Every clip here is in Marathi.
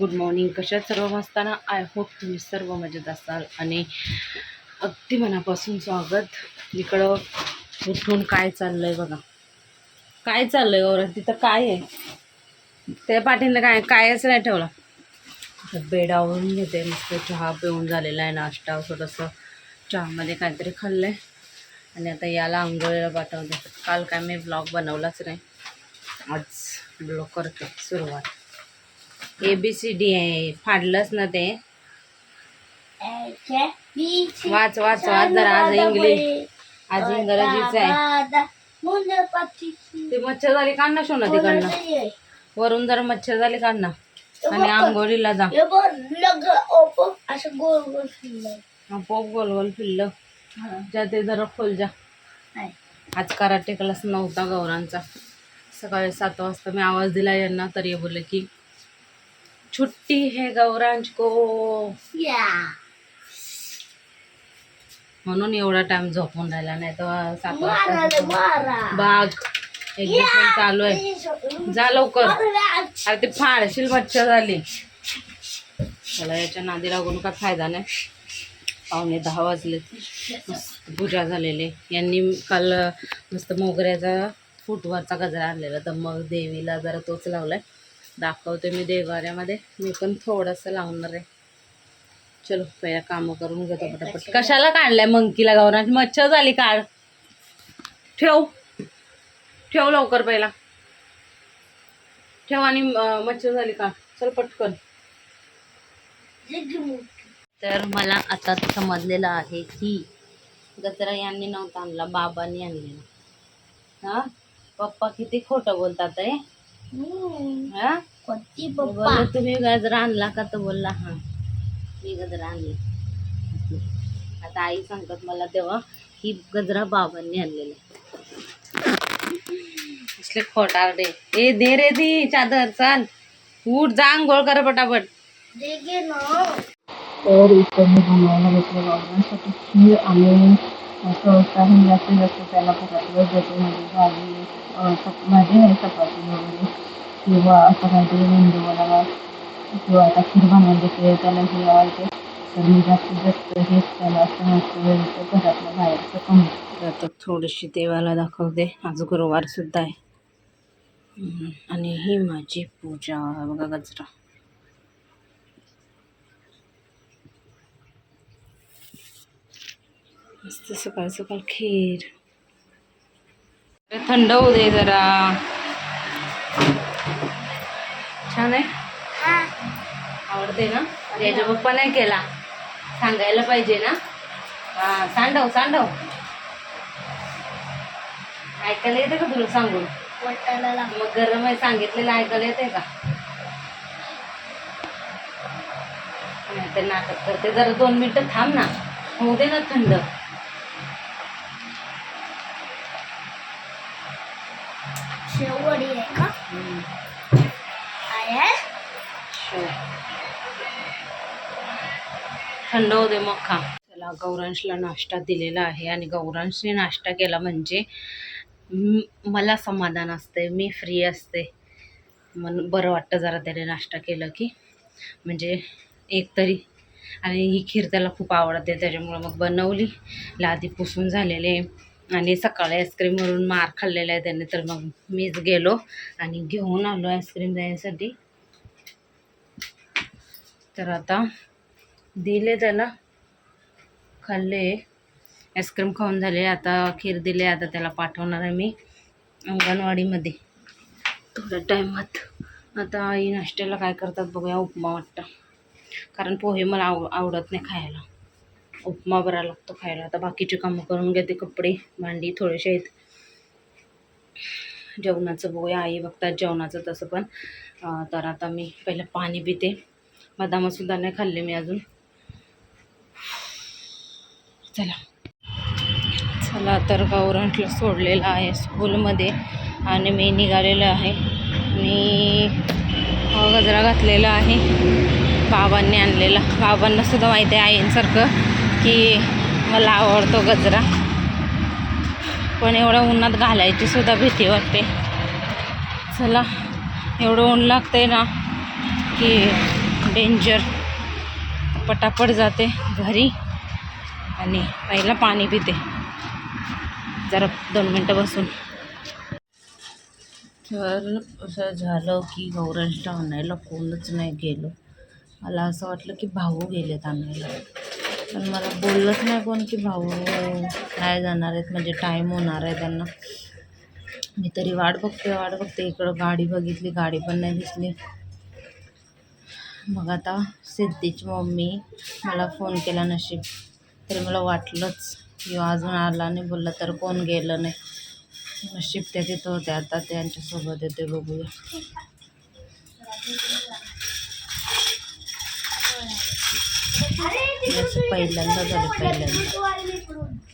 गुड मॉर्निंग कशात सर्व मस्ताना आय होप तुम्ही सर्व मजेत असाल आणि अगदी मनापासून स्वागत. इकडं उठून काय चाललंय बघा. काय चाललंय गौरव? तिथं काय आहे? त्या पाठीनं काय? कायच नाही ठेवला. आता घेते. मस्त चहा पिऊन झालेला आहे नाश्ता थोडंसं चहामध्ये काहीतरी खाल्लं आहे आणि आता याला आंघोळीला पाठवते. काल काय मी ब्लॉग बनवलाच नाही. आज ब्लॉग करते. सुरुवात. ए बी सी डी आहे. फाडलंच ना ते. वाच वाच वाच. जरा आज इंग्लिश. आज इंग्रजीच आहे. ते मच्छर झाली काढ ना शोना तिकडनं. वरून जरा मच्छर झाली काढ ना. आणि आंघोळीला जा. गोल गोल पोप गोल गोल फिरलं. जा ते जरा खोल जा. आज कराटे क्लास नव्हता गौरांचा. सकाळी सात वाजता मी आवाज दिला यांना तर बोलले की छुट्टी है गौरांच को। या म्हणून एवढा टाइम झोपून राहिला नाही तर सात वाजता बाग. एक्झिटमेंट चालू आहे. जा लवकर. अरे ते फाडशील मच्छर झाली. त्याला याच्या नादी लागून काय फायदा नाही. पावणे दहा वाजले. मस्त पूजा झालेली. यांनी काल मस्त मोगऱ्याचा फुटवरचा गजरा आणलेला. तर मग देवीला जरा तोच लावलाय. दाखवते मी देवाऱ्यामध्ये. मी पण थोडंसं लावणार आहे. चलो पहिला कामं करून घेतो पटापट. कशाला काढलाय मंकीला गौरांच मच्छर झाली काढ ठेव. ठेव लवकर पहिला. ठेव आणि मच्छर झाली का चल पटकन. तर मला आता समजलेलं आहे की गजरा यांनी नव्हता आणला बाबांनी आणलेला. हा? पप्पा किती खोटं बोलतात रे? हा? पप्पा? बोललो, तुम्ही गजरा आणला का? तर बोलला हा मी गजरा आणली. आता आई सांगतात मला तेव्हा ही गजरा बाबांनी आणलेला असले खोटार रे ए दे रे दी चादर चाल. उठ जा आंघोळ कर पटापट. दे गे ना. तर मी बनवायला घेतलं गावरांसाठी खीर आणि प्रोत्साहन जास्तीत जास्त त्याला पकडलं जाते म्हणजे भाजी अं, चप- भाजी चपाती वगैरे किंवा असं काहीतरी मेंदू वडा किंवा आता खीर बनवून देते त्याला हे आवडते तर मी जास्तीत जास्त हेच त्याला असं मस्त वेळचं घरातलं बाहेरचं कमी आता थोडीशी देवाला दाखवते. आज गुरुवार सुद्धा आहे. आणि ही माझी पूजा. बघा गजरा. मस्त सकाळ सकाळ खीर. थंड होऊ दे जरा. छान आहे. आवडते ना? याच्या पप्पा नाही केला. सांगायला पाहिजे ना? हा सांडव सांडव. ऐकायला येते का तुला सांगून? मग गरम आहे सांगितलेलं ऐकायला येते का? नाही तर नाटक करते. जरा दोन मिनिटं थांब ना. होऊ दे ना थंड. थंड होते मग खा. त्याला गौरांशला नाश्ता दिलेला आहे आणि गौरांशने नाश्ता केला म्हणजे मला समाधान असते मी फ्री असते. मन बरं वाटतं जरा त्याने नाश्ता केलं की. म्हणजे एक तरी. आणि ही खीर त्याला खूप आवडते त्याच्यामुळं मग बनवली. लादी पुसून झालेले. आणि सकाळी आईस्क्रीमवरून मार खाल्लेला आहे त्याने तर मग मीच गेलो आणि घेऊन आलो आईस्क्रीम द्यायसाठी तर आता दिले त्याला. खाल्ले. आईस्क्रीम खाऊन झाले. आता खीर दिले. आता त्याला पाठवणार आहे मी अंगणवाडीमध्ये. थोड्या टायमात. आता आई नाश्त्याला काय करतात बघूया. उपमा वाटतं. कारण पोहे मला आव आवडत नाही खायला. उपमा बरा लागतो खायला. आता बाकीचे कामं करून घेते. कपडे भांडी थोडेसे आहेत. जेवणाचं बघूया. आई बघतात जेवणाचं तसं पण. तर आता मी पहिलं पाणी पिते. बदामसुद्धा नाही खाल्ले मी अजून. चला. चला तर गौरंटला सोडलेला आहे स्कूलमध्ये आणि मी निघालेलं आहे. मी गजरा घातलेला आहे. बाबांनी आणलेला. बाबांना सुद्धा माहिती आहे आईंसारखं की मला आवडतो गजरा. पण एवढ्या उन्हात घालायची सुद्धा भीती वाटते. चला एवढं ऊन लागतंय ना की डेंजर पटापट जाते घरी. आणि पहिला पाणी पिते. जरा दोन मिनटं बसून. तर असं झालं की गौरांशला आणायला कोणच नाही गेलो. मला असं वाटलं की भाऊ गेलेत आणायला. पण मला बोललंच नाही कोण की भाऊ नाही जाणार आहेत म्हणजे टाईम होणार आहे त्यांना. मी तरी वाट बघते वाट बघते. इकडं गाडी बघितली गाडी पण नाही दिसली. मग आता सिद्धीची मम्मी मला फोन केला नशीब. तरी मला वाटलंच. की अजून आला नाही बोलला तर कोण गेलं नाही. नशीब त्या तिथं होते. आता त्यांच्यासोबत येते बघूया. पहिल्यांदा झालं पहिल्यांदा.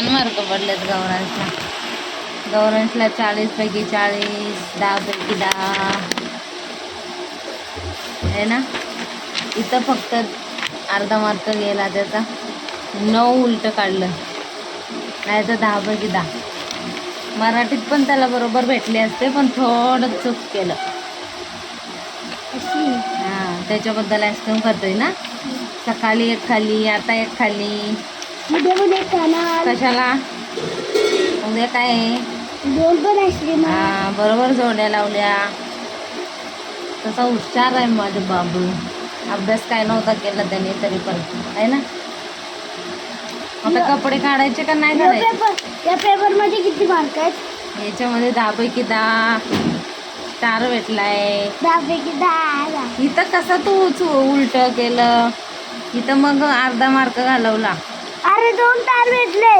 छान मार्क पडलेत गौरांशला. गौरांशला चाळीसपैकी चाळीस दहापैकी दहा. आहे ना? इथं फक्त अर्धा मार्क गेला त्याचा. नऊ उलटं काढलं. नाही तर दहापैकी दहा. मराठीत पण त्याला बरोबर भेटले असते पण थोडं चूक केलं. हां त्याच्याबद्दल आईस्क्रीम करतोय ना? सकाळी एक खाली आता एक खाली कशाला? उद्या काय? दोन पण आईस्क्रीम हा बरोबर जोड्या लावल्या. तसा हुशार आहे माझे बाबू. अभ्यास काय नव्हता केला त्याने तरी पण. आहे ना? आता कपडे काढायचे का नाही काढायचे? या पेपरमध्ये किती मार्क आहेत? याच्यामध्ये दहापैकी दहा. स्टार भेटलाय. दहा पैकी दहा. इथं कसं तू उलट केलं? इथं मग अर्धा मार्क घालवला. अरे दोन तार भेटले.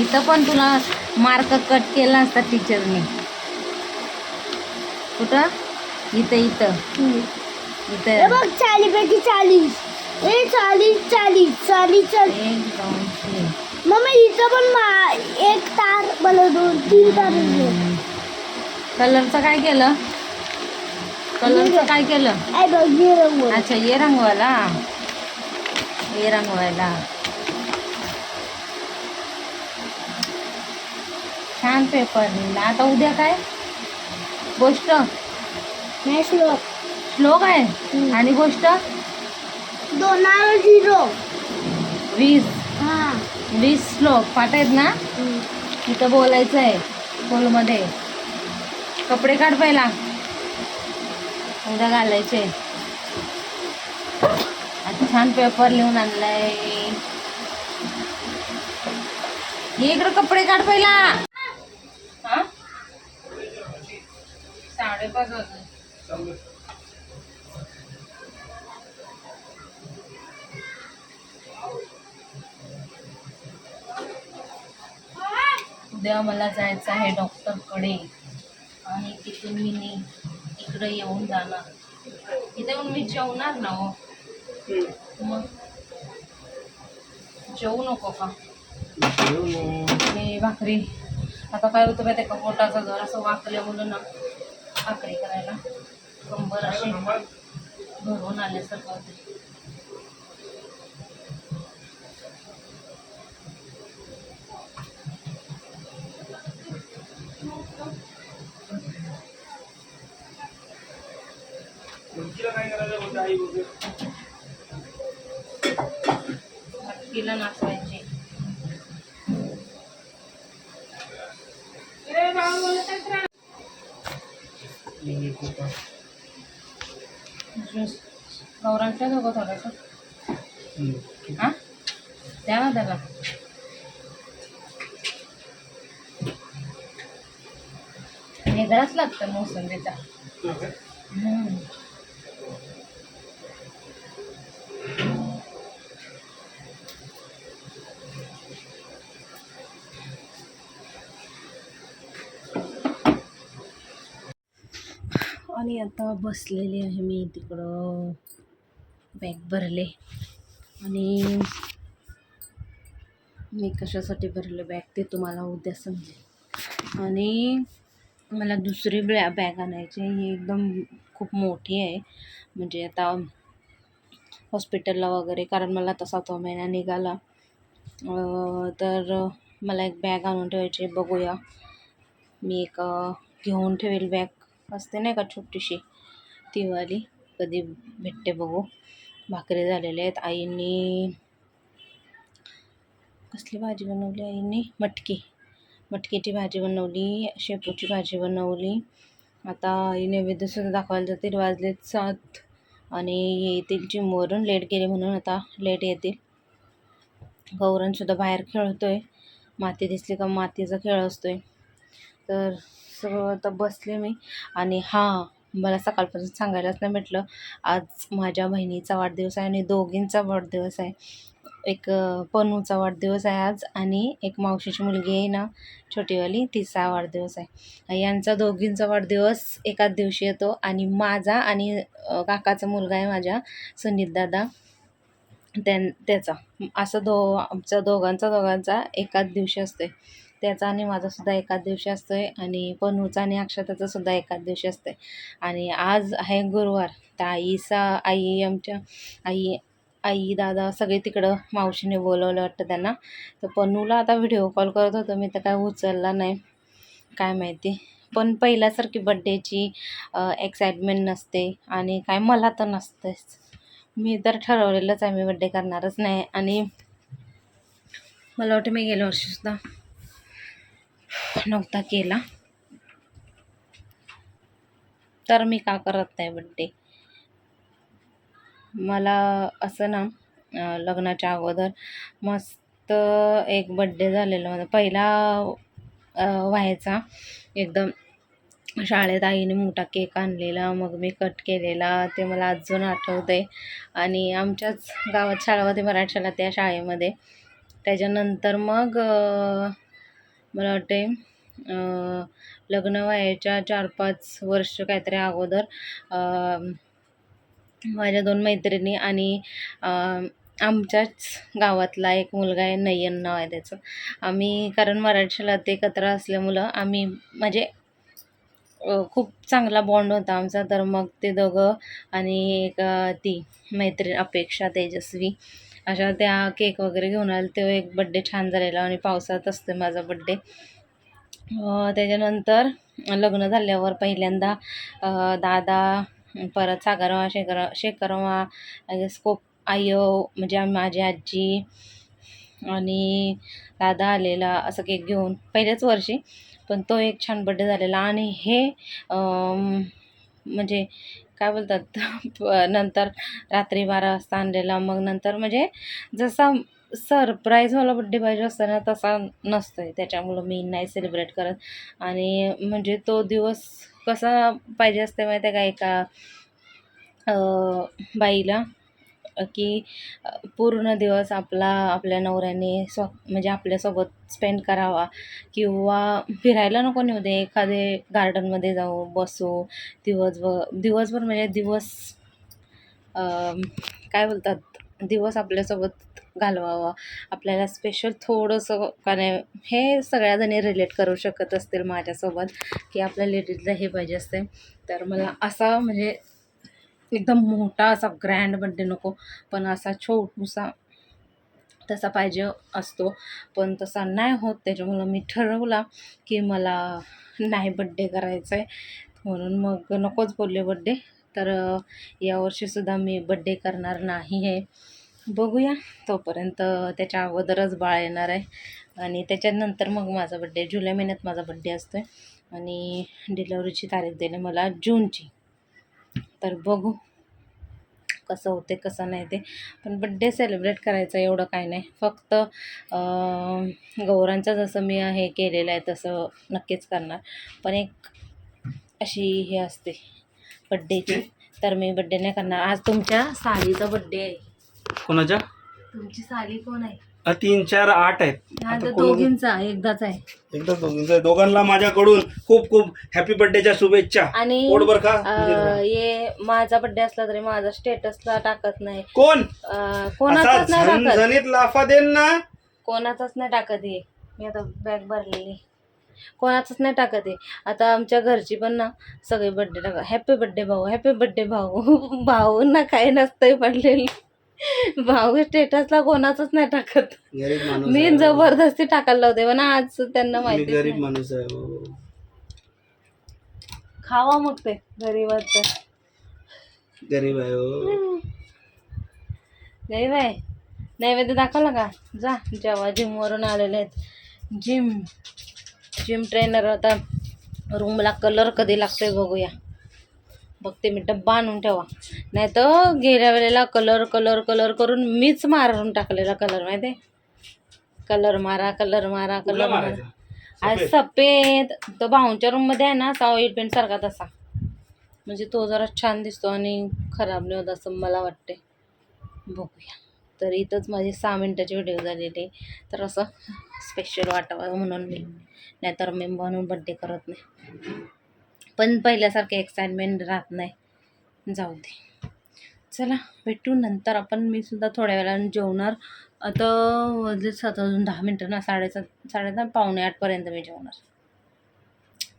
इथं पण तुला मार्क कट केला असता टीचरने कुठं? इथं इथं. इथं. बघ चाळीस पैकी चाळीस. ए चाळीस चाळीस चाळीस चाळीस. एक दोन तीन. मग इथं पण मा एक तार मला दोन तीन तार कलरचं काय केलं? कलरचं काय केलं? अच्छा ये रंगवायला. ये रंगवायला. छान पेपर लिहिला. आता उद्या काय? गोष्ट? नाही श्लोक. श्लोक आहे. आणि गोष्ट? दोनार झिरो वीस. हा. वीस श्लोक. पाठ आहेत ना? इथं बोलायचं आहे स्कूलमध्ये कपडे काढ पहिला. उद्या घालायचे. आता छान पेपर लिहून आणलाय. इकडं कपडे काढ पहिला. साडेपाच वाजले. उद्या मला जायचं आहे डॉक्टरकडे. आणि तिथून मी इकडे येऊन जाणार. इथे येऊन मी जेवणार ना हो? मग? जेवू नको का? भाकरी. आता काय होतं माहिती का? पोटाचा जर असं वाकल्या म्हणून ना भाकरी करायला. कंबर अशी भरून आल्यासारखं होते. तिला नाचवायची. ज्यूस गौरांच्या नको थोडंसं. हा? द्या ना त्याला. वेगळाच लागतं मोसंबीचा. आणि आता बसलेली आहे मी तिकडं. बॅग भरले. आणि मी कशासाठी भरले बॅग ते तुम्हाला उद्या समजेल. आणि मला दुसरी बॅ बॅग आणायची ही एकदम खूप मोठी आहे. म्हणजे आता हॉस्पिटलला वगैरे कारण मला आता सातवा महिना निघाला. तर मला एक बॅग आणून ठेवायची बघूया. मी एक घेऊन ठेवेल बॅग. असते नाही का छोटीशी. ती वाली कधी भेटते बघू. भाकरी झालेल्या आहेत. आईनी कसली भाजी बनवली आईने? मटकी. मटकीची भाजी बनवली शेपूची भाजी बनवली. आता आई नैवेद्यसुद्धा दाखवायला जातील. वाजलेत सात आणि येतील चिमवरून लेट गेले म्हणून आता लेट येतील. गौरणसुद्धा बाहेर खेळतो आहे माती दिसली का मातीचा खेळ असतोय. तर सगळं बसले मी. आणि हां मला सकाळपासून सांगायलाच नाही म्हटलं आज माझ्या बहिणीचा वाढदिवस आहे आणि दोघींचा वाढदिवस आहे. एक पनूचा वाढदिवस आहे आज आणि एक मावशीची मुलगी आहे ना छोटीवाली तिचा वाढदिवस आहे. यांचा दोघींचा वाढदिवस एकाच दिवशी येतो आणि माझा आणि काकाचा मुलगा आहे माझ्या सुनीत दादा. त्यां त्याचा. असं दो आमचा दोघांचा दोघांचा एकाच दिवशी असते त्याचा आणि माझासुद्धा एकाच दिवशी असतो आहे आणि पनूचा आणि अक्षताचा सुद्धा एकाच दिवशी असतोय. आणि आज आहे गुरुवार. तर आईचा आई आमच्या आई आई दादा सगळे तिकडं मावशीने बोलवलं वाटतं त्यांना. तर पनूला आता व्हिडिओ कॉल करत होतो. मी तर काय उचलला नाही. काय माहिती. पण पहिल्यासारखी बड्डेची एक्साइटमेंट नसते आणि काय मला तर नसतेच. मी तर ठरवलेलंच आहे मी बड्डे करणारच नाही. आणि मला वाटतं मी गेल्या वर्षीसुद्धा नव्हता केला. तर मी का करत नाही बड्डे मला असं ना लग्नाच्या अगोदर मस्त एक बड्डे झालेला माझा. पहिला व्हायचा. एकदम शाळेत आईने मोठा केक आणलेला मग मी कट केलेला. ते मला अजून आठवतं आहे आणि आमच्याच गावात शाळा होती मराठशाला त्या शाळेमध्ये. त्याच्यानंतर मग मला वाटते लग्न व्हायच्या चार पाच वर्ष काहीतरी अगोदर माझ्या दोन मैत्रिणी आणि आमच्याच गावातला एक मुलगा आहे नयन नाव आहे त्याचं. आम्ही कारण मराठी शाळेत एकत्र असल्यामुळं आम्ही म्हणजे खूप चांगला बॉन्ड होता आमचा. तर मग ते दोघं आणि एक ती मैत्रीण अपेक्षा तेजस्वी अशा त्या केक वगैरे घेऊन आले. तो एक बड्डे छान झालेला आणि पावसात असते माझा बड्डे त्याच्यानंतर लग्न झाल्यावर पहिल्यांदा दादा परत सागरवा शेखर शेखरवा आय गेस आयो म्हणजे माझी आजी आणि दादा आलेला असं केक घेऊन पहिल्याच वर्षी. पण तो एक छान बड्डे झालेला आणि हे म्हणजे काय बोलतात नंतर रात्री बारा वाजता आणलेला. मग नंतर म्हणजे जसा सरप्राईजवाला बड्डे पाहिजे असतं ना तसा नसतो आहे त्याच्यामुळं मी नाही सेलिब्रेट करत. आणि म्हणजे तो दिवस कसा पाहिजे असते माहिती आहे का एका बाईला? की पूर्ण दिवस आपला आपल्या नवऱ्याने स्व म्हणजे आपल्यासोबत स्पेंड करावा किंवा फिरायला नको नेऊ दे. एखादे गार्डनमध्ये जाऊ बसू दिवसभर दिवसभर म्हणजे दिवस काय बोलतात? दिवस आपल्यासोबत घालवावा. आपल्याला स्पेशल थोडंसं का नाही हे सगळ्याजणी रिलेट करू शकत असतील माझ्यासोबत की आपल्या लेडीजला हे पाहिजे असते. तर मला असा म्हणजे एकदम मोठा असा ग्रँड बड्डे नको. पण असा छोटूसा तसा पाहिजे असतो. पण तसा नाही होत. त्याच्यामुळं मी ठरवला की मला नाही बड्डे करायचा आहे म्हणून मग नकोच बोलले बड्डे तर यावर्षीसुद्धा मी बड्डे करणार नाही आहे. बघूया. तोपर्यंत त्याच्या अगोदरच बाळ येणार आहे. आणि त्याच्यानंतर मग माझा बड्डे जुलै महिन्यात माझा बड्डे असतो आहे आणि डिलेवरीची तारीख दिली मला जूनची. तर बघू कसं होते कसं नाही ते. पण बड्डे सेलिब्रेट करायचं एवढं काय नाही. फक्त अं, गौरांचं जसं मी हे केलेलं आहे तसं नक्कीच करणार. पण एक अशी हे असते बड्डेची तर मी बड्डे नाही करणार. आज तुमच्या सालीचा बड्डे आहे. कोणाच्या? तुमची साली कोण आहे? तीन चार आठ आहेत. हा आता तर कोण- दोघींचा एकदाच आहे. एकदा दोघींचं दोघांना माझ्याकडून खूप खूप हॅपी बर्थडेच्या शुभेच्छा. आणि पोट बर का अं, ये माझा बड्डे असला तरी माझा स्टेटसला टाकत नाही. कोण? अं, असा कोणाचाच नाही टाकत. झणझणीत लाफा देन ना. कोणाचाच नाही टाकत ये मी आता बॅग भरलेली. कोणाचंच नाही टाकत आहे आता आमच्या घरची पण ना सगळे बड्डे टाका हॅपी बड्डे भाऊ हॅपी बड्डे भाऊ. भाऊंना काही नसतंय पडलेली. भाऊ स्टेटसला कोणाचंच नाही टाकत. गरीब माणूस मी आहे. जबरदस्ती टाकायला लावते पण आज त्यांना मी माहिती गरीब माणूस आहे हो. खावा मग ते गरीबाचं गरीब आहे हो. नाही बाय नैवेद्य दाखवला का? जा जेव्हा जिमवरून आलेले आहेत. जिम जिम ट्रेनर आता रूमला कलर कधी लागतोय बघूया. बघते मी डब्बा आणून ठेवा. नाही तर गेल्या वेळेला कलर कलर कलर करून मीच मारून टाकलेला कलर माहिती कलर मारा कलर मारा कलर मारा. आज सफेद? तो भाऊंच्या रूममध्ये आहे ना असा ऑइल पेंट सारखा तसा. म्हणजे तो जरा छान दिसतो आणि खराब नाही होत असं मला वाटते बघूया. तर इथंच माझी सहा मिनटाची व्हिडिओ झालेली. तर असं स्पेशल वाटावं म्हणून मी. नाहीतर मी म्हणून बड्डे करत नाही. पण पहिल्यासारखे एक्साइटमेंट राहत नाही. जाऊ दे. चला भेटू नंतर. आपण मी सुद्धा थोड्या वेळानं जेवणार. आता वाजले सात अजून दहा मिनटं ना साडेसात साडेसात पावणे आठपर्यंत मी जेवणार.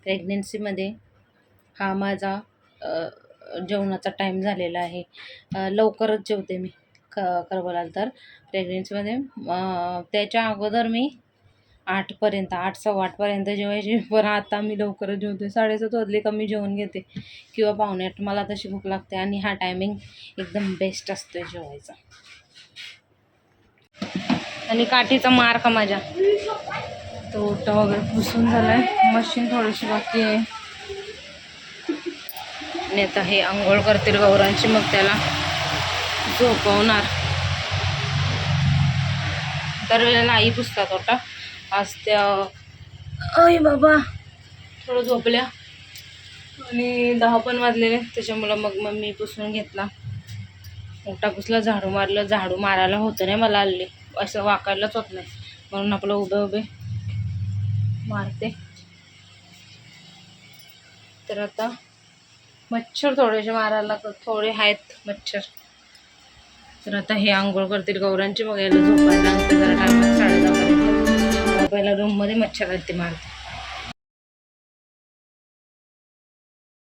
प्रेग्नेन्सीमध्ये हा माझा जेवणाचा टाईम झालेला आहे. लवकरच जेवते मी. क खरं बोलाल तर प्रेग्नेन्सीमध्ये त्याच्या अगोदर मी आठपर्यंत आठ सव्वा आठपर्यंत जेवायचे पण आता मी लवकरच जेवते साडेसात वाजले का मी जेवण घेते. किंवा पाहुणे आठ मला तशी भूक लागते आणि हा टायमिंग एकदम बेस्ट असतो जेवायचा. आणि काठीचा मार का माझ्या? तो ओटा वगैरे पुसून झालाय. मशीन थोडीशी बाकी आहे. आणि आता हे आंघोळ करतील गौरांची मग त्याला झोपवणार. दरवेळेला आई पुसतात ओटा आज त्या अय बाबा. थोडं झोपल्या. आणि दहा पण वाजलेले. त्याच्यामुळं मग मम्मी पुसून घेतला. मोठा पुसला झाडू मारलं. झाडू मारायला होतं नाही मला हल्ली. असं वाकायलाच होत नाही. म्हणून आपलं उभे उभे मारते. तर आता मच्छर थोडेसे मारायला थोडे आहेत मच्छर. तर आता हे आंघोळ करतील गौरांची. मग झोपायला जरा टायमात पहिला रूममध्ये मच्छर आहेत ते मारते